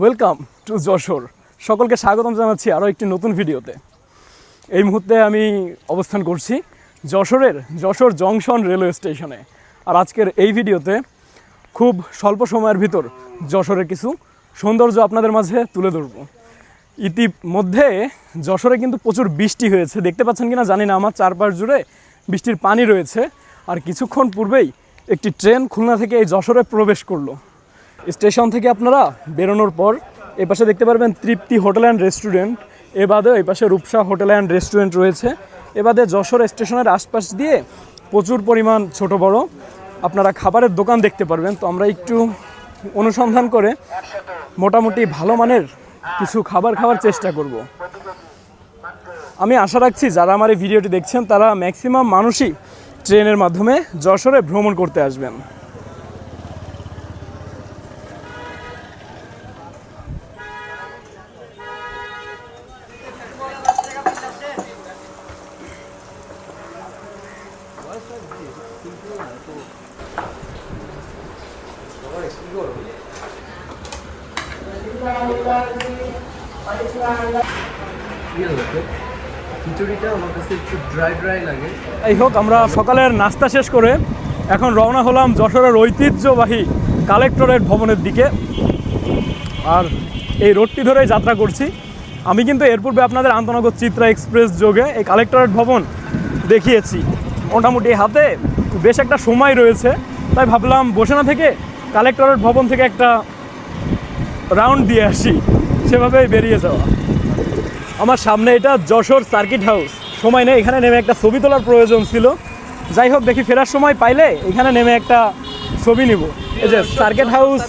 Welcome to Jessore সকলকে স্বাগতম জানাচ্ছি আরও একটি নতুন ভিডিওতে। এই মুহূর্তে আমি অবস্থান করছি যশোরের যশোর জংশন রেলওয়ে স্টেশনে। আর আজকের এই ভিডিওতে খুব স্বল্প সময়ের ভিতর যশোরের কিছু সৌন্দর্য আপনাদের মাঝে তুলে ধরবো। ইতিমধ্যে যশোরে কিন্তু প্রচুর বৃষ্টি হয়েছে। দেখতে পাচ্ছেন কিনা জানি না, আমার চারপাশ জুড়ে বৃষ্টির পানি রয়েছে। আর কিছুক্ষণ পূর্বেই একটি ট্রেন খুলনা থেকে এই যশোরে প্রবেশ করল। স্টেশন থেকে আপনারা বেরোনোর পর এ পাশে দেখতে পারবেন তৃপ্তি হোটেল অ্যান্ড রেস্টুরেন্ট। এ বাদে এই পাশে রূপসা হোটেল অ্যান্ড রেস্টুরেন্ট রয়েছে। এ বাদে যশোর স্টেশনের আশপাশ দিয়ে প্রচুর পরিমাণ ছোট বড় আপনারা খাবারের দোকান দেখতে পারবেন। তো আমরা একটু অনুসন্ধান করে মোটামুটি ভালো মানের কিছু খাবার খাওয়ার চেষ্টা করব। আমি আশা রাখছি যারা আমার এই ভিডিওটি দেখছেন তারা ম্যাক্সিমাম মানুষই ট্রেনের মাধ্যমে যশোরে ভ্রমণ করতে আসবেন। লাগে এই হোক, আমরা সকালের নাস্তা শেষ করে এখন রওনা হলাম যশোরের ঐতিহ্যবাহী কালেক্টরেট ভবনের দিকে। আর এই রোডটি ধরেই যাত্রা করছি। আমি কিন্তু এর পূর্বে আপনাদের আন্তনগর চিত্রা এক্সপ্রেস যোগে এই কালেক্টরেট ভবন দেখিয়েছি। মোটামুটি হাতে বেশ একটা সময় রয়েছে, তাই ভাবলাম বসে না থেকে কালেক্টরেট ভবন থেকে একটা রাউন্ড দিয়ে আসি, সেভাবেই বেরিয়ে যাওয়া। আমার সামনে এটা যশোর সার্কিট হাউস। সময় নেই, এখানে নেমে একটা ছবি তোলার প্রয়োজন ছিল। যাই হোক, দেখি ফেরার সময় পাইলে এখানে নেমে একটা ছবি নিব। এই যে সার্কিট হাউস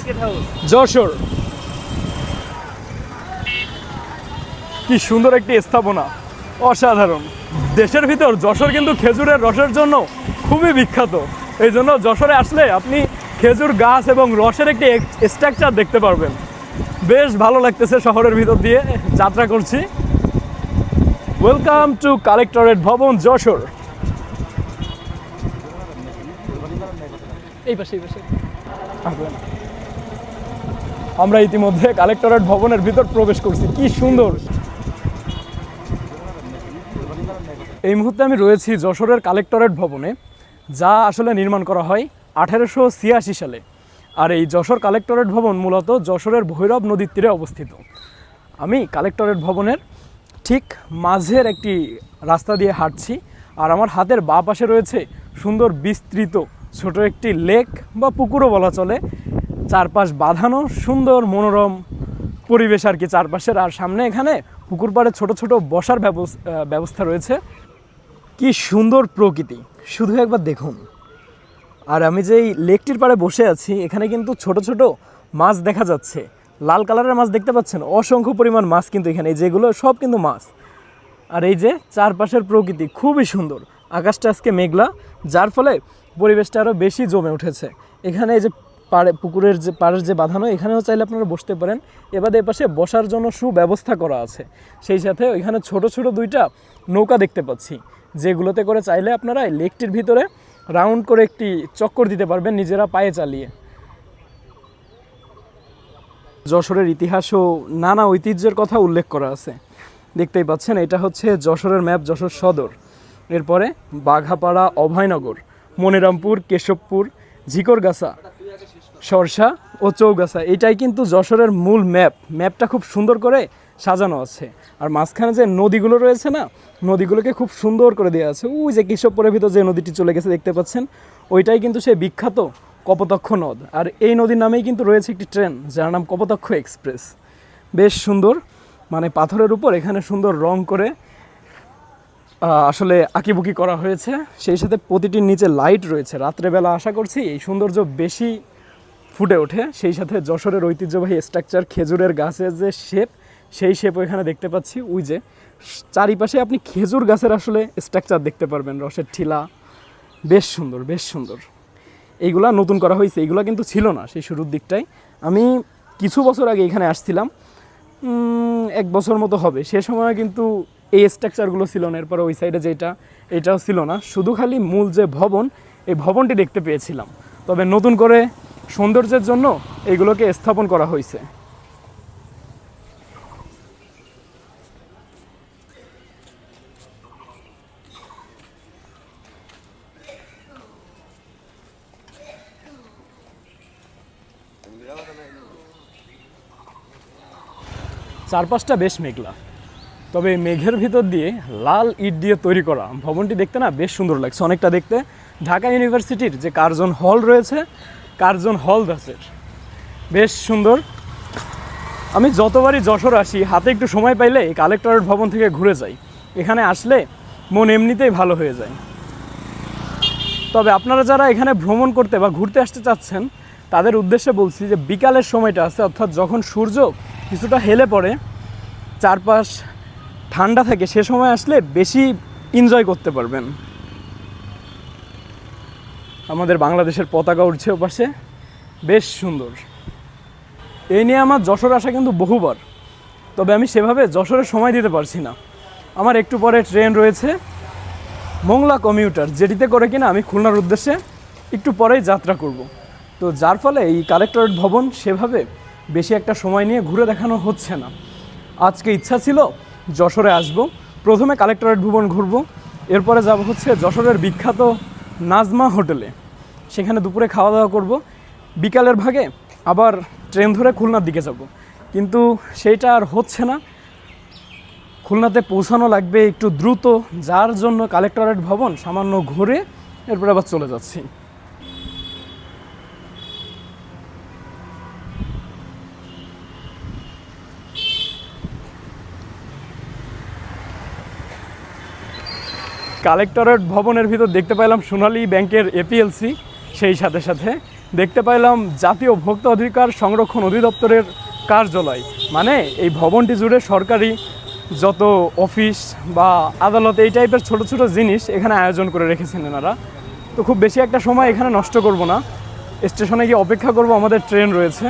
যশোর। কি সুন্দর একটি স্থাপনা। অসাধারণ। দেশের ভিতর যশোর কিন্তু খেজুরের রসের জন্য খুবই বিখ্যাত। এই জন্য যশোরে আসলে আপনি খেজুর গাছ এবং রসের একটি স্ট্রাকচার দেখতে পারবেন। বেশ ভালো লাগতেছে শহরের ভিতর দিয়ে যাত্রা করছি। ওয়েলকাম টু কালেক্টরেট ভবন যশোর। এই পাশে এই পাশে। আমরা ইতিমধ্যে কালেক্টরেট ভবনের ভিতর প্রবেশ করছি। কি সুন্দর। এই মুহূর্তে আমি রয়েছি যশোরের কালেক্টরেট ভবনে, যা আসলে নির্মাণ করা হয় আঠেরোশো ছিয়াশি সালে, আর এই যশোর কালেক্টরেট ভবন মূলত যশোরের ভৈরব নদীর তীরে অবস্থিত। আমি কালেক্টরেট ভবনের ঠিক মাঝের একটি রাস্তা দিয়ে হাঁটছি, আর আমার হাতের বাঁ পাশে রয়েছে সুন্দর বিস্তৃত ছোট একটি লেক বা পুকুরও বলা চলে। চারপাশ বাঁধানো, সুন্দর মনোরম পরিবেশ আর কি চারপাশের, আর সামনে এখানে পুকুর পাড়ে ছোট ছোট বসার ব্যবস- ব্যবস্থা রয়েছে। কি সুন্দর প্রকৃতি! শুধু একবার দেখুন। আর আমি যেই লেকটির পাড়ে বসে আছি, এখানে কিন্তু ছোট ছোট মাছ দেখা যাচ্ছে। লাল কালারের মাছ দেখতে পাচ্ছেন? অসংখ্য পরিমাণ মাছ কিন্তু এখানে। এই যেগুলো সব কিন্তু মাছ। আর এই যে চারপাশের প্রকৃতি খুবই সুন্দর। আকাশটা আজকে মেঘলা, যার ফলে পরিবেশটা আরও বেশি জমে উঠেছে। এখানে এই যে পাড়ে, পুকুরের যে, পাড়ের যে বাঁধানো, এখানেও চাইলে আপনারা বসতে পারেন। এবারে এপাশে বসার জন্য সুব্যবস্থা করা আছে। সেই সাথে এখানে ছোট ছোট দুইটা নৌকা দেখতে পাচ্ছি। যেগুলোতে করে চাইলে আপনারা এই লেকটির ভিতরে রাউন্ড করে একটি চক্কর দিতে পারবেন নিজেরা পায়ে চালিয়ে। যশোরের ইতিহাস ও নানা ঐতিহ্যের কথা উল্লেখ করা আছে। দেখতেই পাচ্ছেন, এটা হচ্ছে যশোরের ম্যাপ, যশোর সদর। এরপরে বাঘাপাড়া, অভয়নগর, মনিরামপুর, কেশবপুর, ঝিকরগাছা, সরসা ও চৌগাছা। এটাই কিন্তু যশোরের মূল ম্যাপ। ম্যাপটা খুব সুন্দর করে সাজানো আছে। আর মাঝখানে যে নদীগুলো রয়েছে না, নদীগুলোকে খুব সুন্দর করে দেওয়া আছে। ওই যে কেশবপুরের ভিতর যে নদীটি চলে গেছে, দেখতে পাচ্ছেন? ওইটাই কিন্তু সেই বিখ্যাত কপোতক্ষ নদ। আর এই নদীর নামেই কিন্তু রয়েছে একটি ট্রেন, যার নাম কপোতক্ষ এক্সপ্রেস। বেশ সুন্দর মানে পাথরের উপর এখানে সুন্দর রং করে আসলে আঁকিবুকি করা হয়েছে। সেই সাথে প্রতিটির নিচে লাইট রয়েছে। রাত্রেবেলা আশা করছি এই সৌন্দর্য বেশি ফুটে ওঠে। সেই সাথে যশোরের ঐতিহ্যবাহী স্ট্রাকচার খেজুরের গাছের যে শেপ সেই শেপ ওইখানে দেখতে পাচ্ছি। ওই যে, চারিপাশে আপনি খেজুর গাছের আসলে স্ট্রাকচার দেখতে পারবেন। রসের ঠিলা, বেশ সুন্দর বেশ সুন্দর। এইগুলা নতুন করা হয়েছে। এইগুলা কিন্তু ছিল না সেই শুরুর দিকটাই আমি কিছু বছর আগে এখানে আসছিলাম। এক বছর মতো হবে। সে সময় কিন্তু এই স্ট্রাকচারগুলো ছিল না। এরপর ওই সাইডে যেটা, এটাও ছিল না। শুধু খালি মূল যে ভবন, এই ভবনটি দেখতে পেয়েছিলাম। তবে নতুন করে সৌন্দর্যের জন্য এইগুলোকে স্থাপন করা হয়েছে। চারপাশটা বেশ মেঘলা। তবে মেঘের ভিতর দিয়ে লাল ইট দিয়ে তৈরি করা ভবনটি দেখতে না বেশ সুন্দর লাগছে অনেকটা দেখতে। ঢাকা ইউনিভার্সিটির যে কার্জন হল রয়েছে, কার্জন হল দাসের। বেশ সুন্দর। আমি যতবারই যশোর আসি, হাতে একটু সময় পাইলে এই কালেক্টরেট ভবন থেকে ঘুরে যাই। এখানে আসলে মন এমনিতেই ভালো হয়ে যায়। তবে আপনারা যারা এখানে ভ্রমণ করতে বা ঘুরতে আসতে চাচ্ছেন, তাদের উদ্দেশ্যে বলছি যে বিকালের সময়টা আছে, অর্থাৎ যখন সূর্য কিছুটা হেলে পড়ে, চারপাশ ঠান্ডা থাকে, সে সময় আসলে বেশি এনজয় করতে পারবেন। আমাদের বাংলাদেশের পতাকা উঠছে ওপাশে, বেশ সুন্দর। এই নিয়ে আমার যশোর আসা কিন্তু বহুবার, তবে আমি সেভাবে যশোরে সময় দিতে পারছি না। আমার একটু পরে ট্রেন রয়েছে, মোংলা কমিউটার, যেটিতে করে কিনা আমি খুলনার উদ্দেশ্যে একটু পরেই যাত্রা করব। তো যার ফলে এই কালেক্টরেট ভবন সেভাবে বেশি একটা সময় নিয়ে ঘুরে দেখানো হচ্ছে না। আজকে ইচ্ছা ছিল যশোরে আসব, প্রথমে কালেক্টরেট ভবন ঘুরব, এরপরে যাব হচ্ছে যশোরের বিখ্যাত নাজমা হোটেলে। সেখানে দুপুরে খাওয়া দাওয়া করব, বিকালের ভাগে আবার ট্রেন ধরে খুলনার দিকে যাব। কিন্তু সেইটা আর হচ্ছে না। খুলনাতে পৌঁছানো লাগবে একটু দ্রুত, যার জন্য কালেক্টরেট ভবন সামান্য ঘুরে এরপরে আবার চলে যাচ্ছি। কালেক্টরেট ভবনের ভিতর দেখতে পাইলাম সোনালী ব্যাংকের এপিএলসি সেই সাথে সাথে দেখতে পাইলাম জাতীয় ভোক্তা অধিকার সংরক্ষণ অধিদপ্তরের কার্যালয়। মানে এই ভবনটি জুড়ে সরকারি যত অফিস বা আদালত এই টাইপের ছোট ছোট জিনিস এখানে আয়োজন করে রেখেছেন এনারা। তো খুব বেশি একটা সময় এখানে নষ্ট করব না। স্টেশনে গিয়ে অপেক্ষা করব, আমাদের ট্রেন রয়েছে।